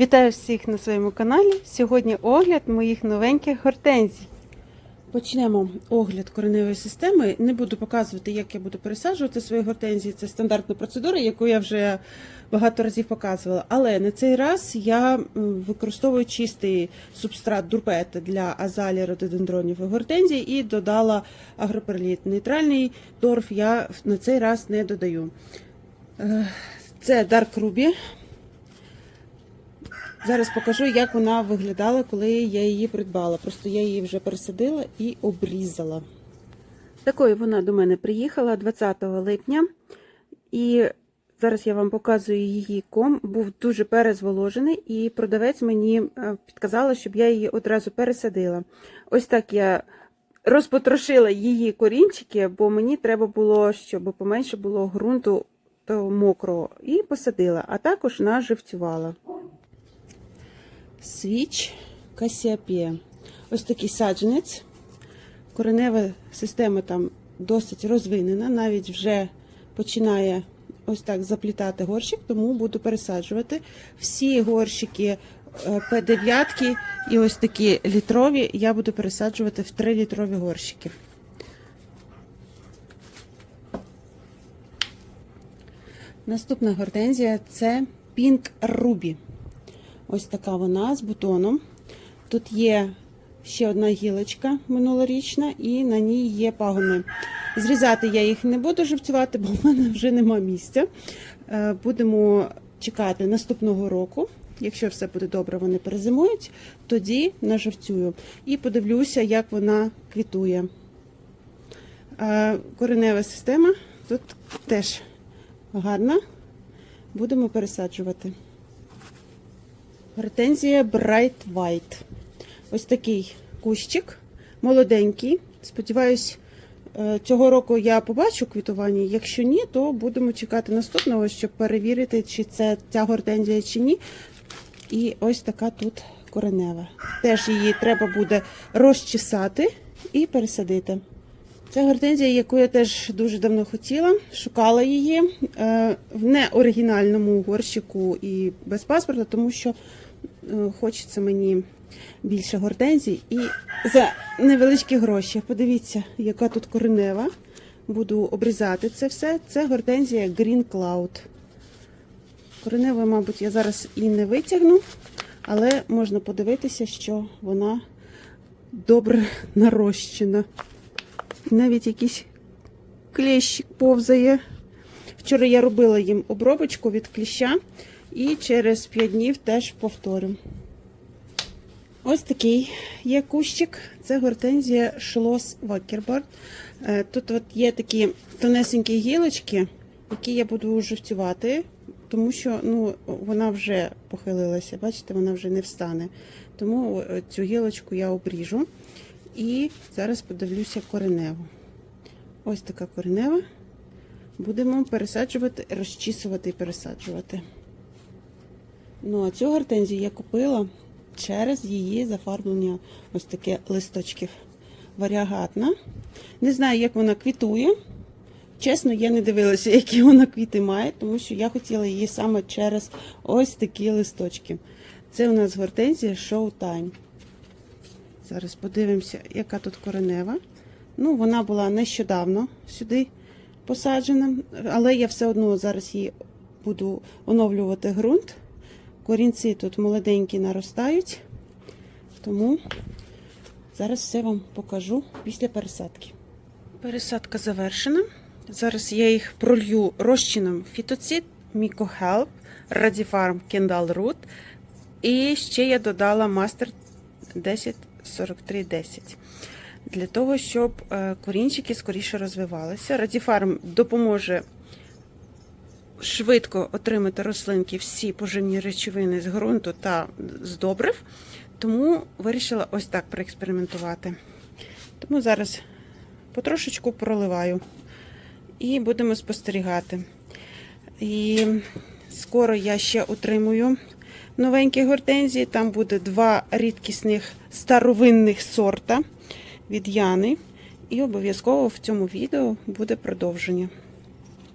Вітаю всіх на своєму каналі. Сьогодні огляд моїх новеньких гортензій. Почнемо огляд кореневої системи. Не буду показувати, як я буду пересаджувати свої гортензії. Це стандартна процедура, яку я вже багато разів показувала. Але на цей раз я використовую чистий субстрат дурпета для азалії, рододендронів і гортензій і додала агроперліт. Нейтральний торф я на цей раз не додаю. Е, Це Dark Ruby. Зараз покажу, як вона виглядала, коли я її придбала. Просто я її вже пересадила і обрізала. Такою вона до мене приїхала 20 липня. І зараз я вам показую її ком. Був дуже перезволожений, і продавець мені е, підказала, щоб я її одразу пересадила. Ось так я розпотрошила її корінчики, бо мені треба було, щоб поменше було ґрунту мокрого, і посадила, а також наживцювала. Свіч Касіапія. Ось такий саджанець. Коренева система там досить розвинена, навіть вже починає ось так заплітати горщик, тому буду пересаджувати. Всі горщики П9 і ось такі літрові я буду пересаджувати в 3-літрові горщики. Наступна гортензія це Pink Ruby. Ось така вона з бутоном. Тут є ще одна гілочка минулорічна, і на ній є пагони. Зрізати я їх не буду живцювати, бо в мене вже нема місця. Е, Будемо чекати наступного року. Якщо все буде добре, вони перезимують, тоді наживцюю. І подивлюся, як вона квітує. Е, Коренева система тут теж гарна. Будемо пересаджувати. Гортензія Bright White. Ось такий кущик, молоденький. Сподіваюсь, е, цього року я побачу квітування. Якщо ні, то будемо чекати наступного, щоб перевірити, чи це ця гортензія, чи ні. І ось така тут коренева. Теж її треба буде розчесати і пересадити. Це гортензія, яку я теж дуже давно хотіла, шукала її е, в неоригінальному горщику і без паспорта, тому що хочеться мені більше гортензій і за невеличкі гроші. Подивіться, яка тут коренева. Буду обрізати це все. Це гортензія Green Cloud. Кореневу, мабуть, я зараз і не витягну, але можна подивитися, що вона добре нарощена. Навіть якийсь клещик повзає. Вчора я робила їм обробочку від кліща і через 5 днів теж повторю. Ось такий є кущик. Це гортензія Шлос Вакербард. Е, Тут от є такі тонесенькі гілочки, які я буду живцювати, тому що ну, вона вже похилилася. Бачите, вона вже не встане. Тому цю гілочку я обріжу. І зараз подивлюся кореневу. Ось така коренева. Будемо пересаджувати, розчісувати і пересаджувати. Ну, а цю гортензію я купила через її зафарблення ось таке листочків. Варіагатна. Не знаю, як вона квітує. Чесно, я не дивилася, які вона квіти має, тому що я хотіла її саме через ось такі листочки. Це у нас гортензія Showtime. Зараз подивимося, яка тут коренева. Ну, вона була нещодавно сюди посаджена, але я все одно зараз її буду оновлювати ґрунт. Корінці тут молоденькі наростають, тому зараз все вам покажу після пересадки. Пересадка завершена. Зараз я їх пролью розчином фітоцит, Мікохелп, Радіфарм Кендал Рут. І ще я додала мастер 104310 для того, щоб е, корінчики скоріше розвивалися. Радіфарм допоможе швидко отримати рослинки всі поживні речовини з ґрунту та з добрив, тому вирішила ось так проекспериментувати. Тому зараз потрошечку проливаю і будемо спостерігати. І скоро я ще отримую новенькі гортензії. Там буде два рідкісних старовинних сорта від Яни. І обов'язково в цьому відео буде продовження.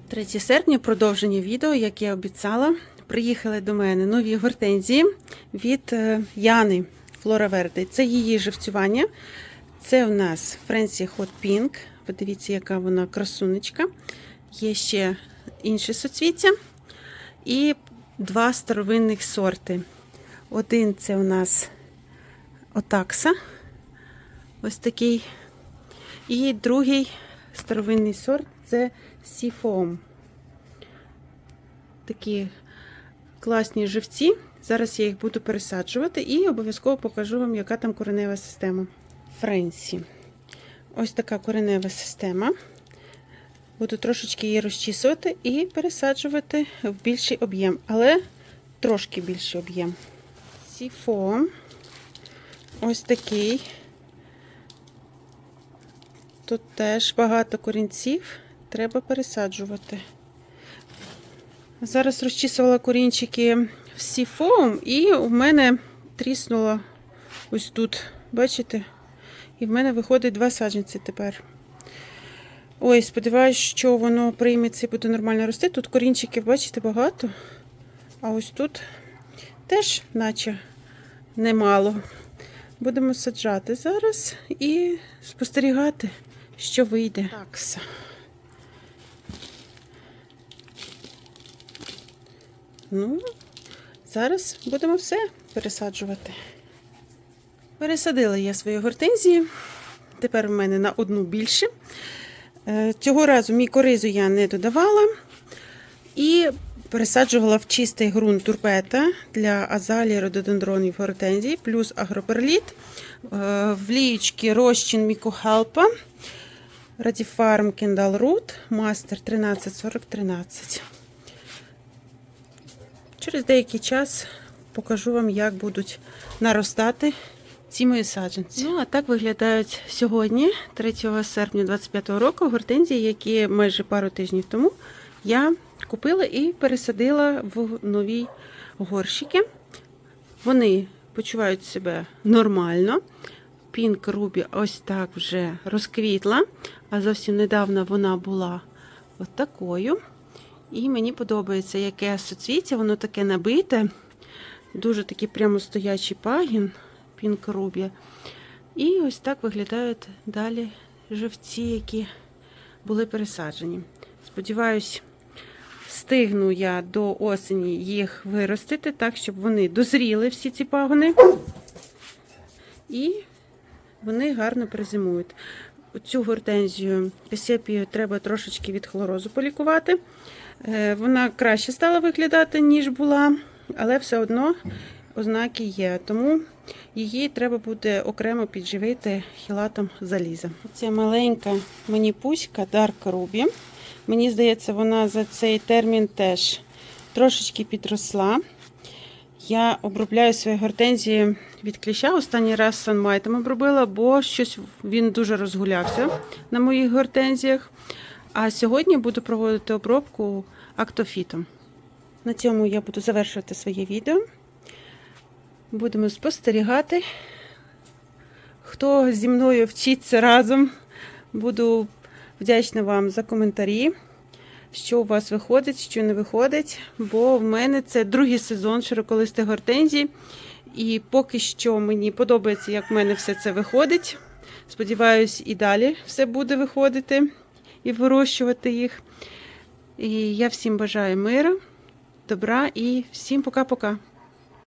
3 серпня продовження відео, як я обіцяла, приїхали до мене нові гортензії від е, Яни Флора Верде. Це її живцювання. Це у нас Френсі Hot Pink. Подивіться, яка вона красунечка. Є ще інші соцвіття. І два старовинних сорти. Один це у нас Отакса. Ось такий. І другий старовинний сорт це Seafoam. Такі класні живці. Зараз я їх буду пересаджувати і обов'язково покажу вам, яка там коренева система. Френсі. Ось така коренева система. Буду трошечки її розчісувати і пересаджувати в більший об'єм, але трошки більший об'єм. Сіфо. Ось такий. Тут теж багато корінців, треба пересаджувати. Зараз розчісувала корінчики в сіфоум, і у мене тріснуло ось тут, бачите? І в мене виходить два саджанці тепер. Ой, сподіваюся, що воно прийметься і буде нормально рости. Тут корінчиків, бачите, багато. А ось тут теж, наче, немало. Будемо саджати зараз і спостерігати, що вийде. Такса. Ну, зараз будемо все пересаджувати. Пересадила я свої гортензії. Тепер в мене на одну більше. Е, Цього разу мікоризу я не додавала. І пересаджувала в чистий ґрунт турпета для азалії, рододендронів, гортензій, плюс агроперліт, е, в лієчки розчин мікохелпа, радіфарм Кендал Рут, мастер 134013. Через деякий час покажу вам, як будуть наростати ці мої саджанці. Ну, а так виглядають сьогодні, 3 серпня 2025 року, гортензії, які майже пару тижнів тому я купила і пересадила в нові горщики. Вони почувають себе нормально. Пінк Рубі ось так вже розквітла, а зовсім недавно вона була от такою. І мені подобається, яке соцвіття, воно таке набите. Дуже такий прямо стоячий пагін Пінк Рубі. І ось так виглядають далі живці, які були пересаджені. Сподіваюсь, стигну я до осені їх виростити, так, щоб вони дозріли всі ці пагони. І вони гарно перезимують. Цю гортензію касепію треба трошечки від хлорозу полікувати. Е, Вона краще стала виглядати, ніж була, але все одно ознаки є. Тому її треба буде окремо підживити хілатом заліза. Це маленька мені пуська Dark Ruby. Мені здається, вона за цей термін теж трошечки підросла. Я обробляю свої гортензії від кліща. Останній раз санмайтом обробила, бо щось він дуже розгулявся на моїх гортензіях. А сьогодні буду проводити обробку актофітом. На цьому я буду завершувати своє відео. Будемо спостерігати. Хто зі мною вчиться разом, буду вдячна вам за коментарі, що у вас виходить, що не виходить. Бо в мене це другий сезон широколистих гортензій. І поки що мені подобається, як в мене все це виходить. Сподіваюсь, і далі все буде виходити і вирощувати їх. І я всім бажаю миру, добра і всім пока-пока.